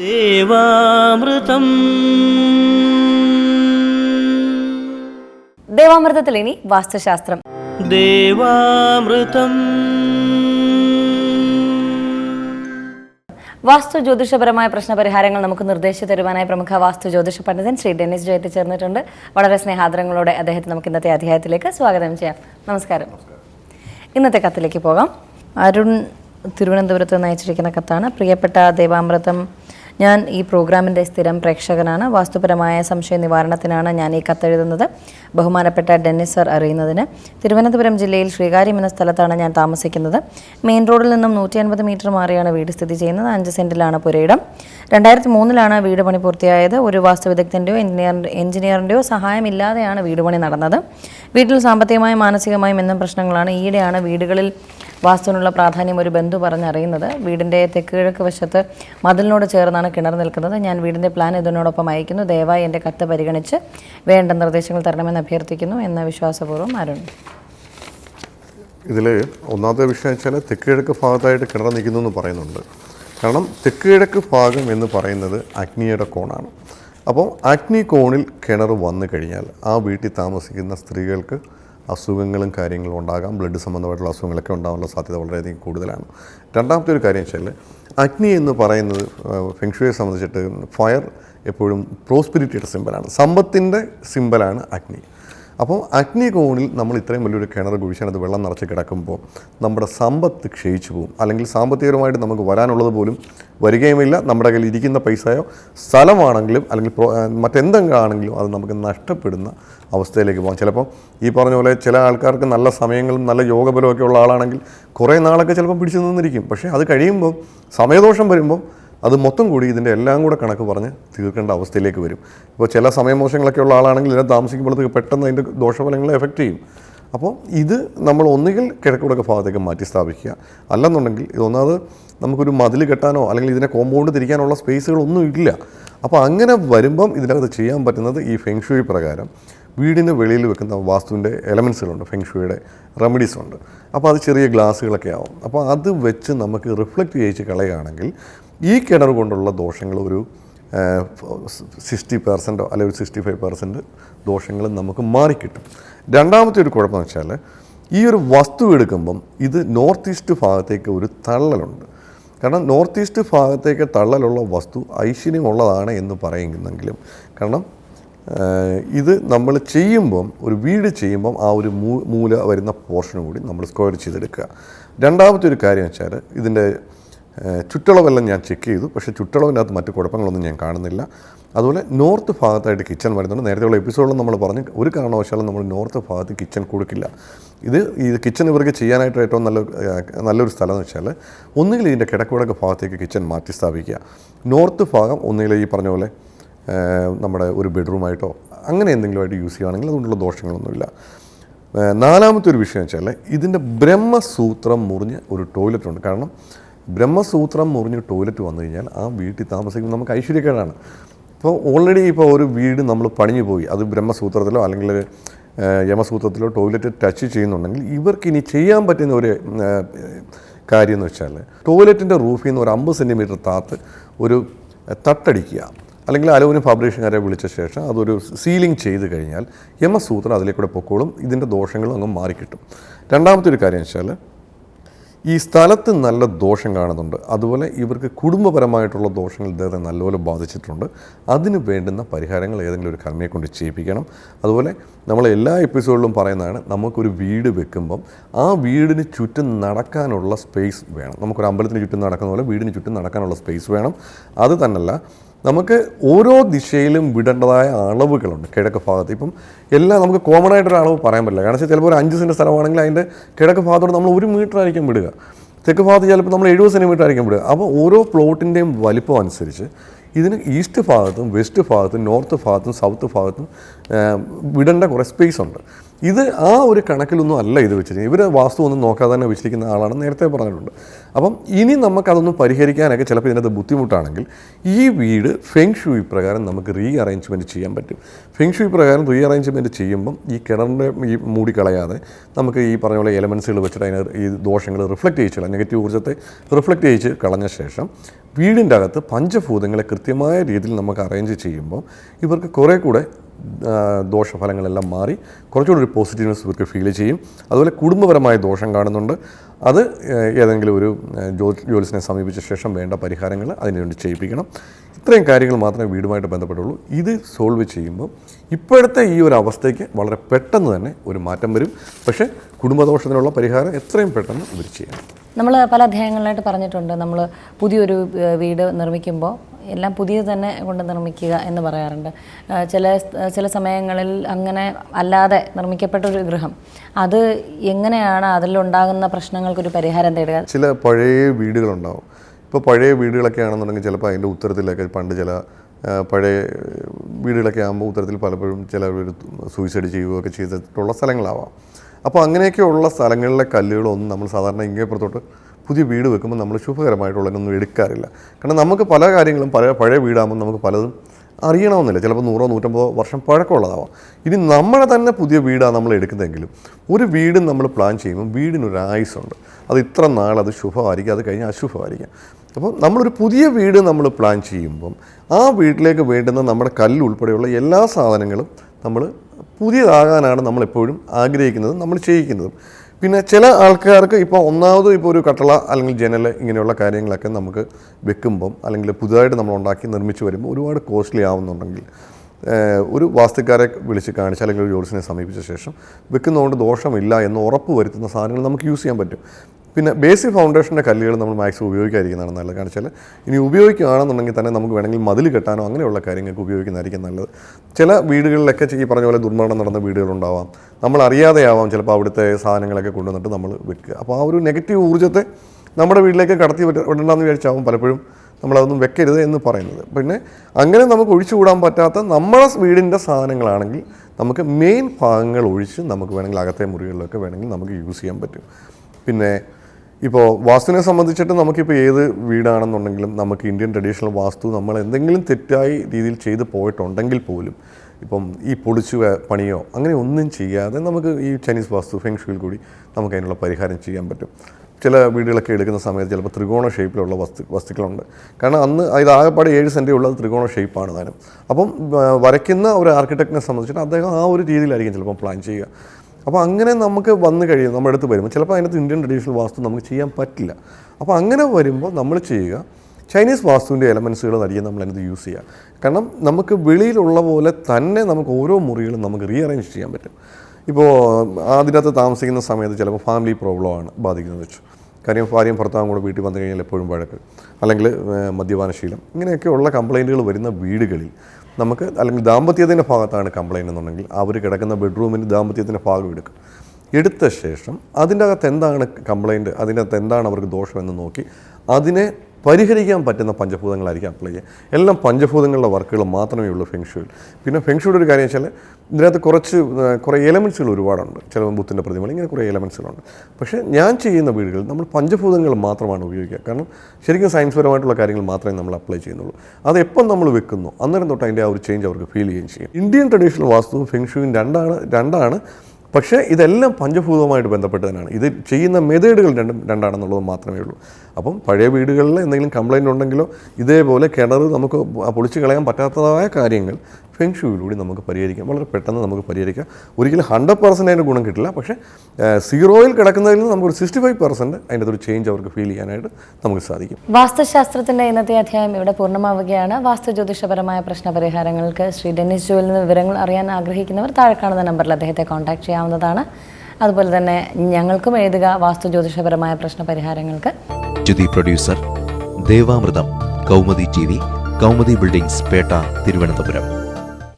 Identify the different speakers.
Speaker 1: ദേവാമൃതം.
Speaker 2: ദേവാമൃതത്തിൽ ഇനി വാസ്തുശാസ്ത്രം.
Speaker 1: ദേവാമൃതം.
Speaker 2: വാസ്തു ജ്യോതിഷപരമായ പ്രശ്നപരിഹാരങ്ങൾ നമുക്ക് നിർദ്ദേശിച്ചു തരുവാനായി പ്രമുഖ വാസ്തു ജ്യോതിഷ പണ്ഡിതൻ ശ്രീ ഡെന്നിസ് ജോ എത്തിച്ചേർന്നിട്ടുണ്ട് വളരെ സ്നേഹാദരങ്ങളോടെ അദ്ദേഹത്തെ നമുക്ക് ഇന്നത്തെ അധ്യായത്തിലേക്ക് സ്വാഗതം ചെയ്യാം. നമസ്കാരം. ഇന്നത്തെ കത്തിലേക്ക് പോകാം. അരുൺ തിരുവനന്തപുരത്ത് നിന്ന് അയച്ചിരിക്കുന്ന കത്താണ്. പ്രിയപ്പെട്ട ദേവാമൃതം ഞാൻ ഈ പ്രോഗ്രാമിന്റെ സ്ഥിരം പ്രേക്ഷകനാണ്. വാസ്തുപരമായ സംശയ നിവാരണത്തിനാണ് ഞാൻ ഈ കത്തെഴുതുന്നത്. ബഹുമാനപ്പെട്ട ഡെന്നിസ് സർ അറിയുന്നതിന്. തിരുവനന്തപുരം ജില്ലയിൽ ശ്രീകാര്യം എന്ന സ്ഥലത്താണ് ഞാൻ താമസിക്കുന്നത്. മെയിൻ റോഡിൽ നിന്നും നൂറ്റി അൻപത് മീറ്റർ മാറിയാണ് വീട് സ്ഥിതി ചെയ്യുന്നത്. അഞ്ച് സെന്റിലാണ് പുരയിടം. രണ്ടായിരത്തി മൂന്നിലാണ് വീട് പണി പൂർത്തിയായത്. ഒരു വാസ്തുവിദഗ്ധന്റെയോ എഞ്ചിനീയറിന്റെ എഞ്ചിനീയറിന്റെയോ സഹായമില്ലാതെയാണ് വീട് പണി നടന്നത്. വീട്ടിൽ സാമ്പത്തികമായും മാനസികമായും എന്നും പ്രശ്നങ്ങളാണ്. ഈയിടെയാണ് വീടുകളിൽ വാസ്തുവിനുള്ള പ്രാധാന്യം ഒരു ബന്ധു പറഞ്ഞറിയുന്നത്. വീടിന്റെ തെക്ക് കിഴക്ക് വശത്ത് മതിലിനോട് ചേർന്നാണ് കിണർ നിൽക്കുന്നത്. ഞാൻ വീടിന്റെ പ്ലാൻ ഇതിനോടൊപ്പം അയക്കുന്നു. ദയവായി എന്റെ കത്ത് പരിഗണിച്ച് വേണ്ട നിർദ്ദേശങ്ങൾ തരണമെന്ന് അഭ്യർത്ഥിക്കുന്നു എന്ന വിശ്വാസപൂർവം അരുൺ.
Speaker 3: ഇതിൽ ഒന്നാമത്തെ വിഷയം വെച്ചാൽ തെക്ക് കിഴക്ക് ഭാഗത്തായിട്ട് കിണർ നിൽക്കുന്നു എന്ന് പറയുന്നുണ്ട്. കാരണം തെക്ക് കിഴക്ക് ഭാഗം എന്ന് പറയുന്നത് അഗ്നിയുടെ കോണാണ്. അപ്പോൾ അഗ്നി കോണിൽ കിണർ വന്നു കഴിഞ്ഞാൽ ആ വീട്ടിൽ താമസിക്കുന്ന സ്ത്രീകൾക്ക് അസുഖങ്ങളും കാര്യങ്ങളും ഉണ്ടാകാം. ബ്ലഡ് സംബന്ധമായിട്ടുള്ള അസുഖങ്ങളൊക്കെ ഉണ്ടാകാനുള്ള സാധ്യത വളരെയധികം കൂടുതലാണ്. രണ്ടാമത്തെ ഒരു കാര്യം വെച്ചാൽ അഗ്നി എന്ന് പറയുന്നത് ഫെങ്ഷുയെ സംബന്ധിച്ചിട്ട് ഫയർ എപ്പോഴും പ്രോസ്പിരിറ്റിയുടെ സിമ്പലാണ് സമ്പത്തിന്റെ സിമ്പലാണ് അഗ്നി. അപ്പോൾ അഗ്നികോണിൽ നമ്മൾ ഇത്രയും വലിയൊരു കിണർ കുഴിച്ചതിനകത്ത് വെള്ളം നിറച്ച് കിടക്കുമ്പോൾ നമ്മുടെ സമ്പത്ത് ക്ഷയിച്ചു പോകും. അല്ലെങ്കിൽ സാമ്പത്തികപരമായിട്ട് നമുക്ക് വരാനുള്ളത് പോലും വരികയുമില്ല. നമ്മുടെ കയ്യിൽ ഇരിക്കുന്ന പൈസയോ സ്ഥലമാണെങ്കിലും അല്ലെങ്കിൽ മറ്റെന്തെങ്കിലാണെങ്കിലും അത് നമുക്ക് നഷ്ടപ്പെടുന്ന അവസ്ഥയിലേക്ക് പോകാം. ചിലപ്പോൾ ഈ പറഞ്ഞ പോലെ ചില ആൾക്കാർക്ക് നല്ല സമയങ്ങളും നല്ല യോഗബലമൊക്കെ ഉള്ള ആളാണെങ്കിൽ കുറേ നാളൊക്കെ ചിലപ്പോൾ പിടിച്ചു നിന്നിരിക്കും. പക്ഷേ അത് കഴിയുമ്പോൾ സമയദോഷം വരുമ്പോൾ അത് മൊത്തം കൂടി ഇതിന്റെ എല്ലാം കൂടെ കണക്ക് പറഞ്ഞ് തീർക്കേണ്ട അവസ്ഥയിലേക്ക് വരും. ഇപ്പോൾ ചില സമയമോശങ്ങളൊക്കെ ഉള്ള ആളാണെങ്കിൽ ഇതിനെ താമസിക്കുമ്പോഴത്തേക്ക് പെട്ടെന്ന് അതിന്റെ ദോഷഫലങ്ങളെ എഫക്റ്റ് ചെയ്യും. അപ്പോൾ ഇത് നമ്മൾ ഒന്നുകിൽ കിഴക്കുടക്ക് ഭാഗത്തേക്ക് മാറ്റി സ്ഥാപിക്കുക. അല്ലെന്നുണ്ടെങ്കിൽ ഇതൊന്നാമത് നമുക്കൊരു മതിൽ കെട്ടാനോ അല്ലെങ്കിൽ ഇതിനെ കോമ്പൗണ്ട് തിരിക്കാനുള്ള സ്പേസുകളൊന്നും ഇല്ല. അപ്പോൾ അങ്ങനെ വരുമ്പം ഇതിനകത്ത് ചെയ്യാൻ പറ്റുന്നത് ഈ ഫെങ്ഷുയി പ്രകാരം വീടിന് വെളിയിൽ വെക്കുന്ന വാസ്തുവിന്റെ എലമെൻസുകളുണ്ട് ഫെങ്ഷുയുടെ റെമഡീസ് ഉണ്ട്. അപ്പോൾ അത് ചെറിയ ഗ്ലാസ്സുകളൊക്കെ ആവും. അപ്പോൾ അത് വെച്ച് നമുക്ക് റിഫ്ലക്റ്റ് ചെയ്യിച്ച് കളയുകയാണെങ്കിൽ ഈ കിണർ കൊണ്ടുള്ള ദോഷങ്ങൾ ഒരു സിക്സ്റ്റി പെർസെന്റോ അല്ലെങ്കിൽ ഒരു സിക്സ്റ്റി ഫൈവ് പെർസെന്റ് ദോഷങ്ങൾ നമുക്ക് മാറിക്കിട്ടും. രണ്ടാമത്തെ ഒരു കുഴപ്പമെന്ന് വെച്ചാൽ ഈ ഒരു വസ്തു എടുക്കുമ്പം ഇത് നോർത്ത് ഈസ്റ്റ് ഭാഗത്തേക്ക് ഒരു തള്ളലുണ്ട്. കാരണം നോർത്ത് ഈസ്റ്റ് ഭാഗത്തേക്ക് തള്ളലുള്ള വസ്തു ഐശ്വര്യമുള്ളതാണ് എന്ന് പറയുന്നെങ്കിലും കാരണം ഇത് നമ്മൾ ചെയ്യുമ്പം ഒരു വീട് ചെയ്യുമ്പം ആ ഒരു മൂല വരുന്ന പോർഷൻ കൂടി നമ്മൾ സ്ക്വയർ ചെയ്തെടുക്കുക. രണ്ടാമത്തെ ഒരു കാര്യം വെച്ചാൽ ഇതിന്റെ ചുറ്റളവെല്ലാം ഞാൻ ചെക്ക് ചെയ്തു. പക്ഷേ ചുറ്റളവിനകത്ത് മറ്റു കുഴപ്പങ്ങളൊന്നും ഞാൻ കാണുന്നില്ല. അതുപോലെ നോർത്ത് ഭാഗത്തായിട്ട് കിച്ചൺ വരുന്നുണ്ട്. നേരത്തെയുള്ള എപ്പിസോഡിൽ നമ്മൾ പറഞ്ഞു ഒരു കാരണവശാലും നമ്മൾ നോർത്ത് ഭാഗത്ത് കിച്ചൺ കൊടുക്കില്ല. ഇത് ഈ കിച്ചൺ ഇവർക്ക് ചെയ്യാനായിട്ട് ഏറ്റവും നല്ല നല്ലൊരു സ്ഥലം എന്ന് വെച്ചാൽ ഒന്നുകിൽ ഇതിന്റെ കിടക്കുവിടക്ക് ഭാഗത്തേക്ക് കിച്ചൺ മാറ്റി സ്ഥാപിക്കുക. നോർത്ത് ഭാഗം ഒന്നുകിൽ ഈ പറഞ്ഞ പോലെ നമ്മുടെ ഒരു ബെഡ്റൂമായിട്ടോ അങ്ങനെ എന്തെങ്കിലുമായിട്ട് യൂസ് ചെയ്യുകയാണെങ്കിൽ അതുകൊണ്ടുള്ള ദോഷങ്ങളൊന്നുമില്ല. നാലാമത്തെ ഒരു വിഷയം വെച്ചാൽ ഇതിന്റെ ബ്രഹ്മസൂത്രം മുറിഞ്ഞ ഒരു ടോയ്ലറ്റ് ഉണ്ട്. കാരണം ബ്രഹ്മസൂത്രം മുറിഞ്ഞ് ടോയ്ലറ്റ് വന്നു കഴിഞ്ഞാൽ ആ വീട്ടിൽ താമസിക്കുമ്പോൾ നമുക്ക് ഐശ്വര്യക്കേടാണ്. ഇപ്പോൾ ഓൾറെഡി ഇപ്പോൾ ഒരു വീട് നമ്മൾ പണിഞ്ഞു പോയി. അത് ബ്രഹ്മസൂത്രത്തിലോ അല്ലെങ്കിൽ യമസൂത്രത്തിലോ ടോയ്ലറ്റ് ടച്ച് ചെയ്യുന്നുണ്ടെങ്കിൽ ഇവർക്കിനി ചെയ്യാൻ പറ്റുന്ന ഒരു കാര്യം എന്ന് വെച്ചാൽ ടോയ്ലറ്റിന്റെ റൂഫിൽ നിന്ന് ഒരു അമ്പത് സെന്റിമീറ്റർ താത്ത് ഒരു തട്ടടിക്കുക. അല്ലെങ്കിൽ അലൂമിനിയം ഫാബ്രിക്കേഷൻകാരെ വിളിച്ച ശേഷം അതൊരു സീലിംഗ് ചെയ്ത് കഴിഞ്ഞാൽ യമസൂത്രം അതിലേക്കൂടെ പൊക്കോളും. ഇതിന്റെ ദോഷങ്ങളും അങ്ങ് മാറിക്കിട്ടും. രണ്ടാമത്തെ ഒരു കാര്യം വെച്ചാൽ ഈ സ്ഥലത്ത് നല്ല ദോഷം കാണുന്നുണ്ട്. അതുപോലെ ഇവർക്ക് കുടുംബപരമായിട്ടുള്ള ദോഷങ്ങൾ ഇദ്ദേഹത്തെ നല്ലപോലെ ബാധിച്ചിട്ടുണ്ട്. അതിന് വേണ്ടുന്ന പരിഹാരങ്ങൾ ഏതെങ്കിലും ഒരു കർമ്മയെ കൊണ്ട് ചെയ്യിപ്പിക്കണം. അതുപോലെ നമ്മൾ എല്ലാ എപ്പിസോഡിലും പറയുന്നതാണ് നമുക്കൊരു വീട് വെക്കുമ്പം ആ വീടിന് ചുറ്റും നടക്കാനുള്ള സ്പേസ് വേണം. നമുക്കൊരു അമ്പലത്തിന് ചുറ്റും നടക്കുന്ന പോലെ വീടിന് ചുറ്റും നടക്കാനുള്ള സ്പേസ് വേണം. അത് തന്നല്ല നമുക്ക് ഓരോ ദിശയിലും വിടേണ്ടതായ അളവുകളുണ്ട് കിഴക്ക് ഭാഗത്ത്. ഇപ്പം എല്ലാം നമുക്ക് കോമൺ ആയിട്ടൊരു അളവ് പറയാൻ പറ്റില്ല. കാരണം വെച്ചാൽ ചിലപ്പോൾ ഒരു അഞ്ച് സെന്റ് സ്ഥലമാണെങ്കിൽ അതിന്റെ കിഴക്ക് ഭാഗത്തോട് നമ്മൾ ഒരു മീറ്റർ ആയിരിക്കും വിടുക. തെക്ക് ഭാഗത്ത് ചിലപ്പോൾ നമ്മൾ എഴുപത് സെന്റിമീറ്റർ ആയിരിക്കും വിടുക. അപ്പോൾ ഓരോ പ്ലോട്ടിന്റെയും വലിപ്പം അനുസരിച്ച് ഇതിന് ഈസ്റ്റ് ഭാഗത്തും വെസ്റ്റ് ഭാഗത്തും നോർത്ത് ഭാഗത്തും സൗത്ത് ഭാഗത്തും വിടേണ്ട കുറേ സ്പേസ് ഉണ്ട്. ഇത് ആ ഒരു കണക്കിലൊന്നും അല്ല ഇത് വെച്ചിരിക്കുന്നത്. ഇവർ വാസ്തു ഒന്നും നോക്കാതെ തന്നെ വെച്ചിരിക്കുന്ന ആളാണ് നേരത്തെ പറഞ്ഞിട്ടുണ്ട്. അപ്പം ഇനി നമുക്കതൊന്നും പരിഹരിക്കാനൊക്കെ ചിലപ്പോൾ ഇതിനകത്ത് ബുദ്ധിമുട്ടാണെങ്കിൽ ഈ വീട് ഫെങ് ഷൂയി പ്രകാരം നമുക്ക് റീ അറേഞ്ച്മെന്റ് ചെയ്യാൻ പറ്റും. ഫെങ് ഷൂയി പ്രകാരം റീ അറേഞ്ച്മെന്റ് ചെയ്യുമ്പം ഈ കിണറിന്റെ ഈ മൂടി കളയാതെ നമുക്ക് ഈ പറഞ്ഞ പോലെ എലമെൻസുകൾ വെച്ചിട്ട് അതിന് ഈ ദോഷങ്ങൾ റിഫ്ലക്റ്റ് ചെയ്യിച്ചു നെഗറ്റീവ് ഊർജത്തെ റിഫ്ലക്റ്റ് ചെയ്യിച്ച് കളഞ്ഞ ശേഷം വീടിന്റെ അകത്ത് പഞ്ചഭൂതങ്ങളെ കൃത്യമായ രീതിയിൽ നമുക്ക് അറേഞ്ച് ചെയ്യുമ്പോൾ ഇവർക്ക് കുറേ കൂടെ ദോഷഫലങ്ങളെല്ലാം മാറി കുറച്ചുകൂടി ഒരു പോസിറ്റീവ്നെസ് ഇവർക്ക് ഫീൽ ചെയ്യും. അതുപോലെ കുടുംബപരമായ ദോഷം കാണുന്നുണ്ട്. അത് ഏതെങ്കിലും ഒരു ജോലിസിനെ സമീപിച്ച ശേഷം വേണ്ട പരിഹാരങ്ങൾ അതിനുവേണ്ടി ചെയ്യിപ്പിക്കണം. ഇത്രയും കാര്യങ്ങൾ മാത്രമേ വീടുമായിട്ട് ബന്ധപ്പെട്ടുള്ളൂ. ഇത് സോൾവ് ചെയ്യുമ്പോൾ ഇപ്പോഴത്തെ ഈ ഒരു അവസ്ഥയ്ക്ക് വളരെ പെട്ടെന്ന് തന്നെ ഒരു മാറ്റം വരും. പക്ഷേ കുടുംബദോഷത്തിനുള്ള പരിഹാരം എത്രയും പെട്ടെന്ന് ഇവർ ചെയ്യണം.
Speaker 2: നമ്മൾ പല അധ്യായങ്ങളിലായിട്ട് പറഞ്ഞിട്ടുണ്ട്. നമ്മൾ പുതിയൊരു വീട് നിർമ്മിക്കുമ്പോൾ എല്ലാം പുതിയത് തന്നെ കൊണ്ട് നിർമ്മിക്കുക എന്ന് പറയാറുണ്ട്. ചില ചില സമയങ്ങളിൽ അങ്ങനെ അല്ലാതെ നിർമ്മിക്കപ്പെട്ട ഒരു ഗൃഹം അത് എങ്ങനെയാണ് അതിലുണ്ടാകുന്ന പ്രശ്നങ്ങൾക്കൊരു പരിഹാരം തേടുക?
Speaker 3: ചില പഴയ വീടുകളുണ്ടാവും. ഇപ്പോൾ പഴയ വീടുകളൊക്കെ ആണെന്നുണ്ടെങ്കിൽ ചിലപ്പോൾ അതിന്റെ ഉത്തരത്തിലൊക്കെ പണ്ട് ചില പഴയ വീടുകളൊക്കെ ആകുമ്പോൾ ഉത്തരത്തിൽ പലപ്പോഴും ചില സൂയിസൈഡ് ചെയ്യുകയൊക്കെ ചെയ്തിട്ടുള്ള സ്ഥലങ്ങളാവാം. അപ്പോൾ അങ്ങനെയൊക്കെയുള്ള സ്ഥലങ്ങളിലെ കല്ലുകളൊന്നും നമ്മൾ സാധാരണ ഇങ്ങേപ്പുറത്തോട്ട് പുതിയ വീട് വെക്കുമ്പോൾ നമ്മൾ ശുഭകരമായിട്ടുള്ളതിനൊന്നും എടുക്കാറില്ല. കാരണം നമുക്ക് പല കാര്യങ്ങളും പല പഴയ വീടാകുമ്പോൾ നമുക്ക് പലതും അറിയണമെന്നില്ല. ചിലപ്പോൾ നൂറോ നൂറ്റമ്പതോ വർഷം പഴക്കമുള്ളതാവാം. ഇനി നമ്മളെ തന്നെ പുതിയ വീടാണ് നമ്മൾ എടുക്കുന്നതെങ്കിലും ഒരു വീട് നമ്മൾ പ്ലാൻ ചെയ്യുമ്പോൾ വീടിനൊരു ആയുസ്സുണ്ട് അത് ഇത്ര നാൾ അത് ശുഭമായിരിക്കും അത് കഴിഞ്ഞ് അശുഭമായിരിക്കാം. അപ്പോൾ നമ്മളൊരു പുതിയ വീട് നമ്മൾ പ്ലാൻ ചെയ്യുമ്പം ആ വീട്ടിലേക്ക് വേണ്ടുന്ന നമ്മുടെ കല്ല് ഉൾപ്പെടെയുള്ള എല്ലാ സാധനങ്ങളും നമ്മൾ പുതിയതാകാനാണ് നമ്മളെപ്പോഴും ആഗ്രഹിക്കുന്നതും നമ്മൾ ചെയ്യിക്കുന്നതും. പിന്നെ ചില ആൾക്കാർക്ക് ഇപ്പോൾ ഒന്നാമത് ഇപ്പോൾ ഒരു കട്ടള അല്ലെങ്കിൽ ജനൽ ഇങ്ങനെയുള്ള കാര്യങ്ങളൊക്കെ നമുക്ക് വെക്കുമ്പം അല്ലെങ്കിൽ പുതുതായിട്ട് നമ്മൾ ഉണ്ടാക്കി നിർമ്മിച്ച് വരുമ്പോൾ ഒരുപാട് കോസ്റ്റ്ലി ആവുന്നുണ്ടെങ്കിൽ ഒരു വാസ്തുക്കാരെ വിളിച്ച് കാണിച്ച് അല്ലെങ്കിൽ ഒരു ജോലിസിനെ സമീപിച്ച ശേഷം വെക്കുന്നതുകൊണ്ട് ദോഷമില്ല എന്ന് ഉറപ്പ് വരുത്തുന്ന സാധനങ്ങൾ നമുക്ക് യൂസ് ചെയ്യാൻ പറ്റും. പിന്നെ ബേസിക് ഫൗണ്ടേഷന്റെ കല്ലുകൾ നമ്മൾ മാക്സിമം ഉപയോഗിക്കാതിരിക്കുന്നതാണ് നല്ലത്. കാരണം വെച്ചാൽ ഇനി ഉപയോഗിക്കുകയാണെന്നുണ്ടെങ്കിൽ തന്നെ നമുക്ക് വേണമെങ്കിൽ മതിൽ കെട്ടാനോ അങ്ങനെയുള്ള കാര്യങ്ങൾക്ക് ഉപയോഗിക്കുന്നതായിരിക്കും നല്ലത്. ചില വീടുകളിലൊക്കെ ഈ പറഞ്ഞ പോലെ ദുർമരണം നടന്ന വീടുകളുണ്ടാവാം. നമ്മൾ അറിയാതെയാവാം ചിലപ്പോൾ അവിടുത്തെ സാധനങ്ങളൊക്കെ കൊണ്ടുവന്നിട്ട് നമ്മൾ വെക്കുക അപ്പോൾ ആ ഒരു നെഗറ്റീവ് ഊർജത്തെ നമ്മുടെ വീട്ടിലേക്ക് കടത്തി വിട- വിടണ്ടെന്ന് വിചാരിച്ചാവും പലപ്പോഴും നമ്മളതൊന്നും വെക്കരുത് എന്ന് പറയുന്നത്. പിന്നെ അങ്ങനെ നമുക്ക് ഒഴിച്ചുകൂടാൻ പറ്റാത്ത നമ്മുടെ വീടിന്റെ സാധനങ്ങളാണെങ്കിൽ നമുക്ക് മെയിൻ ഭാഗങ്ങൾ ഒഴിച്ച് നമുക്ക് വേണമെങ്കിൽ അകത്തെ മുറികളിലൊക്കെ വേണമെങ്കിൽ നമുക്ക് യൂസ് ചെയ്യാൻ പറ്റും. പിന്നെ ഇപ്പോൾ വാസ്തുവിനെ സംബന്ധിച്ചിട്ട് നമുക്കിപ്പോൾ ഏത് വീടാണെന്നുണ്ടെങ്കിലും നമുക്ക് ഇന്ത്യൻ ട്രഡീഷണൽ വാസ്തു നമ്മൾ എന്തെങ്കിലും തെറ്റായി രീതിയിൽ ചെയ്തു പോയിട്ടുണ്ടെങ്കിൽ പോലും ഇപ്പം ഈ പൊളിച്ചു പണിയോ അങ്ങനെ ഒന്നും ചെയ്യാതെ നമുക്ക് ഈ ചൈനീസ് വാസ്തു ഫെങ്ഷുവിൽ കൂടി നമുക്ക് അതിനുള്ള പരിഹാരം ചെയ്യാൻ പറ്റും. ചില വീടുകളൊക്കെ എടുക്കുന്ന സമയത്ത് ചിലപ്പോൾ ത്രികോണ ഷേപ്പിലുള്ള വസ്തു വസ്തുക്കളുണ്ട്. കാരണം അന്ന് ഇത് ആകെപ്പാടെ ഏഴ് സെന്റേ ഉള്ളത് ത്രികോണ ഷേപ്പാണ് താനും അപ്പം വരയ്ക്കുന്ന ഒരു ആർക്കിടെക്റ്റിനെ സംബന്ധിച്ചിട്ട് അദ്ദേഹം ആ ഒരു രീതിയിലായിരിക്കും ചിലപ്പോൾ പ്ലാൻ ചെയ്യുക. അപ്പോൾ അങ്ങനെ നമുക്ക് വന്നു കഴിയും നമ്മുടെ അടുത്ത് വരുമ്പോൾ ചിലപ്പോൾ അതിനകത്ത് ഇന്ത്യൻ ട്രഡീഷണൽ വാസ്തു നമുക്ക് ചെയ്യാൻ പറ്റില്ല. അപ്പോൾ അങ്ങനെ വരുമ്പോൾ നമ്മൾ ചെയ്യുക ചൈനീസ് വാസ്തുവിന്റെ എലമെൻസുകൾ അധികം നമ്മൾ അതിനകത്ത് യൂസ് ചെയ്യുക. കാരണം നമുക്ക് വെളിയിലുള്ള പോലെ തന്നെ നമുക്ക് ഓരോ മുറികളും നമുക്ക് റീഅറേഞ്ച് ചെയ്യാൻ പറ്റും. ഇപ്പോൾ അതിനകത്ത് താമസിക്കുന്ന സമയത്ത് ചിലപ്പോൾ ഫാമിലി പ്രോബ്ലമാണ് ബാധിക്കുന്നത് വെച്ചു. കാര്യം ഭാര്യയും ഭർത്താവും കൂടെ വീട്ടിൽ വന്നു കഴിഞ്ഞാൽ എപ്പോഴും വഴക്ക്. അല്ലെങ്കിൽ മദ്യപാനശീലം. ഇങ്ങനെയൊക്കെയുള്ള കംപ്ലൈന്റുകൾ വരുന്ന വീടുകളിൽ നമുക്ക് അല്ലെങ്കിൽ ദാമ്പത്യത്തിന്റെ ഭാഗത്താണ് കംപ്ലയിന്റ് എന്നുണ്ടെങ്കിൽ അവർ കിടക്കുന്ന ബെഡ്റൂമിന് ദാമ്പത്യത്തിന്റെ ഭാഗം എടുക്കും. എടുത്ത ശേഷം അതിന്റെ അകത്ത് എന്താണ് കംപ്ലയിന്റ് അതിനകത്ത് എന്താണ് അവർക്ക് ദോഷമെന്ന് നോക്കി അതിനെ പരിഹരിക്കാൻ പറ്റുന്ന പഞ്ചഭൂതങ്ങളായിരിക്കും അപ്ലൈ ചെയ്യുക. എല്ലാം പഞ്ചഭൂതങ്ങളുടെ വർക്കുകൾ മാത്രമേ ഉള്ളൂ ഫെങ്ഷുവിൽ പിന്നെ ഫെങ്ഷുയുടെ ഒരു കാര്യം വെച്ചാൽ ഇതിനകത്ത് കുറച്ച് കുറേ എലമെൻസുകൾ ഒരുപാടുണ്ട്. ചില ബുത്തിന്റെ പ്രതിമകൾ ഇങ്ങനെ കുറേ എലമെൻസുകളുണ്ട് പക്ഷേ ഞാൻ ചെയ്യുന്ന വീടുകളിൽ നമ്മൾ പഞ്ചഭൂതങ്ങൾ മാത്രമാണ് ഉപയോഗിക്കുക. കാരണം ശരിക്കും സയൻസ് പരമായിട്ടുള്ള കാര്യങ്ങൾ മാത്രമേ നമ്മൾ അപ്ലൈ ചെയ്യുന്നുള്ളൂ. അത് എപ്പം നമ്മൾ വെക്കുന്നു അന്നേരം തൊട്ട് അതിന്റെ ആ ഒരു ചേഞ്ച് അവർക്ക് ഫീൽ ചെയ്യുകയും ചെയ്യും. ഇന്ത്യൻ ട്രഡീഷണൽ വാസ്തുവും ഫെങ്ഷുവും രണ്ടാണ് രണ്ടാണ്. പക്ഷേ ഇതെല്ലാം പഞ്ചഭൂതവുമായിട്ട് ബന്ധപ്പെട്ടതിനാണ്. ഇത് ചെയ്യുന്ന മെതേഡുകൾ രണ്ടും രണ്ടാണെന്നുള്ളത് മാത്രമേ ഉള്ളൂ. അപ്പം പഴയ വീടുകളിൽ എന്തെങ്കിലും കംപ്ലൈന്റ് ഉണ്ടെങ്കിലോ ഇതേപോലെ കിണർ നമുക്ക് പൊളിച്ച് കളയാൻ പറ്റാത്തതായ കാര്യങ്ങൾ ഫെങ്ഷുവിലൂടെ നമുക്ക് പരിഹരിക്കാം. വളരെ പെട്ടെന്ന് നമുക്ക് പരിഹരിക്കാം. ഒരിക്കലും ഹൺഡ്രഡ് പെർസെന്റ് അതിന്റെ ഗുണം കിട്ടില്ല. പക്ഷേ സീറോയിൽ കിടക്കുന്നതിൽ നിന്ന് നമുക്കൊരു സിക്സ്റ്റി ഫൈവ് പെർസെന്റ് അതിന്റെ ഒരു ചേഞ്ച് അവർക്ക് ഫീൽ ചെയ്യാനായിട്ട് നമുക്ക് സാധിക്കും.
Speaker 2: വാസ്തുശാസ്ത്രത്തിന്റെ ഇന്നത്തെ അധ്യായം ഇവിടെ പൂർണമാവുകയാണ്. വാസ്തു ജ്യോതിഷപരമായ പ്രശ്ന പരിഹാരങ്ങൾക്ക് ശ്രീ ഡെന്നിസ് ജോയിൽ നിന്ന് വിവരങ്ങൾ അറിയാൻ ആഗ്രഹിക്കുന്നവർ താഴെ കാണുന്ന നമ്പറിൽ അദ്ദേഹത്തെ കോൺടാക്ട് ചെയ്യാവുന്നതാണ്. അതുപോലെ തന്നെ ഞങ്ങൾക്കും എഴുതുക വാസ്തു ജ്യോതിഷപരമായ പ്രശ്ന പരിഹാരങ്ങൾക്ക്
Speaker 1: ജ്യുതി producer Devamritham Kaumudi T V Kaumudi buildings Pettah Thiruvananthapuram.